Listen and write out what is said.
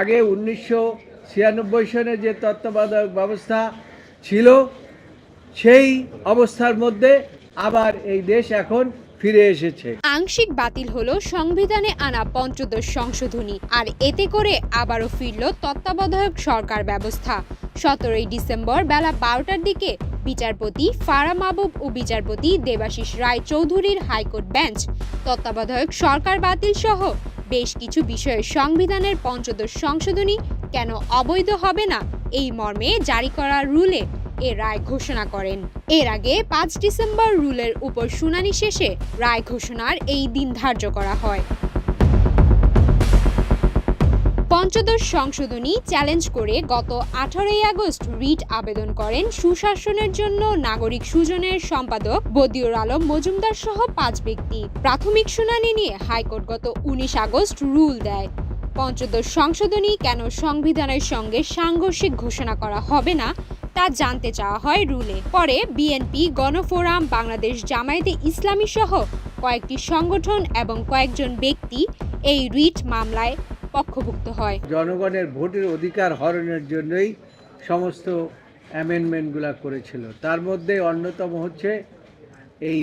আগে উনিশশো ছিয়ানব্বই সনে যে তত্ত্বাবধায়ক ব্যবস্থা ছিল, সেই অবস্থার মধ্যে আবার এই দেশ এখন ফিরে এসেছে। আংশিক বাতিল হলো সংবিধানে আনা পঞ্চদশ সংশোধনী, আর এতে করে আবারও ফিরল তত্ত্বাবধায়ক সরকার ব্যবস্থা। সতেরোই ডিসেম্বর বেলা বারোটার দিকে বিচারপতি ফারা মাহবুব ও বিচারপতি দেবাশিস রায় চৌধুরীর হাইকোর্ট বেঞ্চ, তত্ত্বাবধায়ক সরকার বাতিল সহ বেশ কিছু বিষয়ে সংবিধানের পঞ্চদশ সংশোধনী কেন অবৈধ হবে না? এই মর্মে জারি করা রুলে এ রায় ঘোষণা করেন। এর আগে পাঁচ ডিসেম্বর রুলের উপর শুনানি শেষে রায় ঘোষণার এই দিন ধার্য করা হয়। পঞ্চদশ সংশোধনী চ্যালেঞ্জ করে গত আঠারোই আগস্ট রিট আবেদন করেন সুশাসনের জন্য নাগরিক সুজনের সম্পাদক বদিউর আলম মজুমদার সহ পাঁচ ব্যক্তি। প্রাথমিক শুনানি নিয়ে হাইকোর্ট গত উনিশ আগস্ট রুল দেয়। পঞ্চদশ সংশোধনী কেন সংবিধানের সঙ্গে সাংঘর্ষিক ঘোষণা করা হবে না, তা জানতে চাওয়া হয় রুলে। পরে বিএনপি, গণফোরাম, বাংলাদেশ জামায়াতে ইসলামী সহ কয়েকটি সংগঠন এবং কয়েকজন ব্যক্তি এই রিট মামলায় পক্ষভুক্ত হয়। জনগণের ভোটের অধিকার হরণের জন্যই সমস্ত অ্যামেন্ডমেন্টগুলো করেছিল। তার মধ্যে অন্যতম হচ্ছে এই